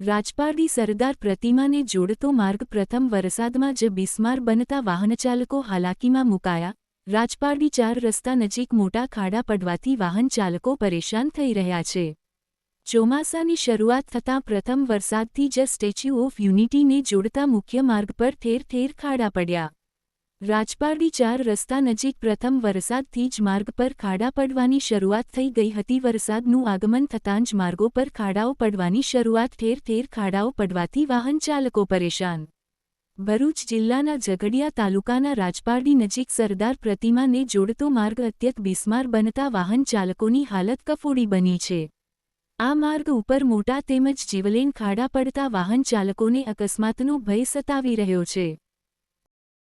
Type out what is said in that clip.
રાજપારડી સરદાર પ્રતિમાને જોડતો માર્ગ પ્રથમ વરસાદમાં જ બિસ્માર બનતા વાહનચાલકો હાલાકીમાં મુકાયા. રાજપારડી ચાર રસ્તા નજીક મોટા ખાડા પડવાથી વાહનચાલકો પરેશાન થઈ રહ્યા છે. ચોમાસાની શરૂઆત થતાં પ્રથમ વરસાદથી જ સ્ટેચ્યુ ઓફ યુનિટીને જોડતા મુખ્ય માર્ગ પર ઠેર ઠેર ખાડા પડ્યા. રાજપારડી ચાર રસ્તા નજીક પ્રથમ વરસાદથી જ માર્ગ પર ખાડા પડવાની શરૂઆત થઈ ગઈ હતી. વરસાદનું આગમન થતાં જ માર્ગો પર ખાડાઓ પડવાની શરૂઆત ઠેર ઠેર ખાડાઓ પડવાથી વાહન ચાલકો પરેશાન. ભરૂચ જિલ્લાના ઝઘડિયા તાલુકાના રાજપારડી નજીક સરદાર પ્રતિમાને જોડતો માર્ગ અત્યંત બિસ્માર બનતા વાહન ચાલકોની હાલત કફોડી બની છે. આ માર્ગ ઉપર મોટા તેમજ જીવલેણ ખાડા પડતા વાહન ચાલકોને અકસ્માતનો ભય સતાવી રહ્યો છે.